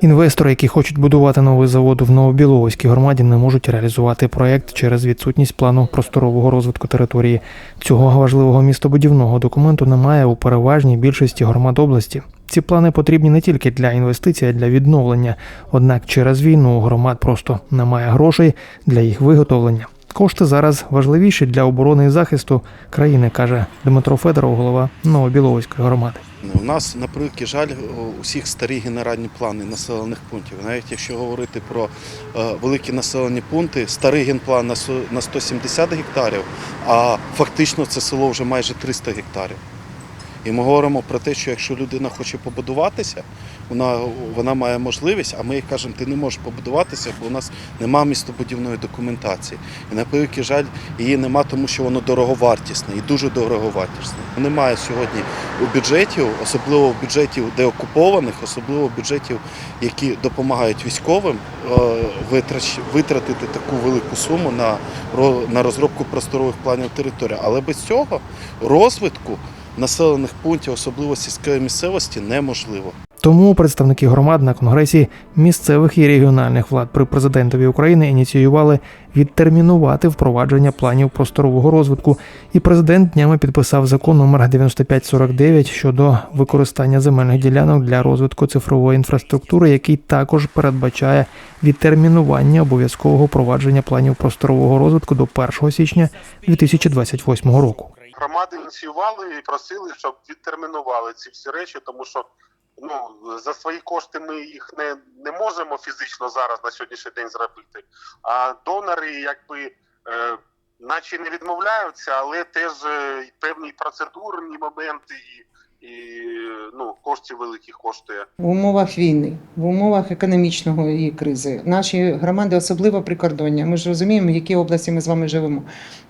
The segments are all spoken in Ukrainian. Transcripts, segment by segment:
Інвестори, які хочуть будувати новий завод в Новобіловській громаді, не можуть реалізувати проект через відсутність плану просторового розвитку території. Цього важливого містобудівного документу немає у переважній більшості громад області. Ці плани потрібні не тільки для інвестицій, а й для відновлення. Однак через війну у громад просто немає грошей для їх виготовлення. Кошти зараз важливіші для оборони і захисту країни, каже Дмитро Федоров, голова Новобіловської громади. У нас, на превеликий жаль, усіх старі генеральні плани населених пунктів. Навіть якщо говорити про е, великі населені пункти, старий генплан на 170 гектарів, а фактично це село вже майже 300 гектарів. І ми говоримо про те, що якщо людина хоче побудуватися, вона, вона має можливість, а ми їй кажемо, ти не можеш побудуватися, бо у нас немає містобудівної документації. І на превеликий жаль, її нема, тому що воно дороговартісне і дуже дороговартісне. Немає сьогодні у бюджетів, особливо в бюджетів деокупованих, особливо в бюджетів, які допомагають військовим е, витратити таку велику суму на розробку просторових планів території. Але без цього розвитку населених пунктів, особливо сільської місцевості, неможливо. Тому представники громад на конгресі місцевих і регіональних влад при президентові України ініціювали відтермінувати впровадження планів просторового розвитку. І президент днями підписав закон номер 9549 щодо використання земельних ділянок для розвитку цифрової інфраструктури, який також передбачає відтермінування обов'язкового провадження планів просторового розвитку до 1 січня 2028 року. Громади ініціювали і просили, щоб відтермінували ці всі речі, тому що ну за свої кошти ми їх не, не можемо фізично зараз на сьогоднішній день зробити. А донори, якби, е, наче не відмовляються, але теж е, певні процедурні моменти і, і ну, коштів великих коштує. в умовах війни, в умовах економічної кризи. Наші громади, особливо прикордоння. Ми ж розуміємо, в якій області ми з вами живемо.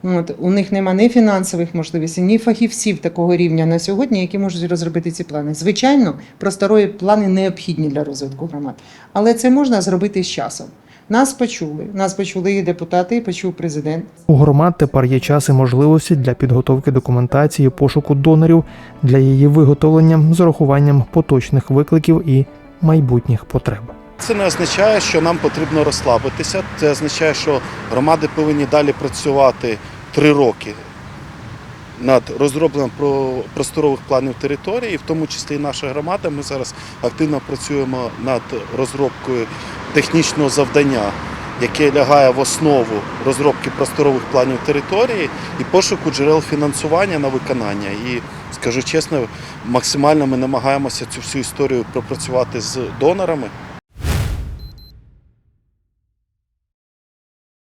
От у них нема ні фінансових можливостей, ні фахівців такого рівня на сьогодні, які можуть розробити ці плани. Звичайно, просторові плани необхідні для розвитку громад, але це можна зробити з часом. Нас почули. Нас почули і депутати, і почув президент. У громад тепер є час і можливості для підготовки документації, пошуку донорів для її виготовлення з урахуванням поточних викликів і майбутніх потреб. Це не означає, що нам потрібно розслабитися. Це означає, що громади повинні далі працювати три роки над розробленням про- просторових планів території, в тому числі і наша громада. Ми зараз активно працюємо над розробкою технічного завдання, яке лягає в основу розробки просторових планів території і пошуку джерел фінансування на виконання. І скажу чесно, максимально ми намагаємося цю всю історію пропрацювати з донорами.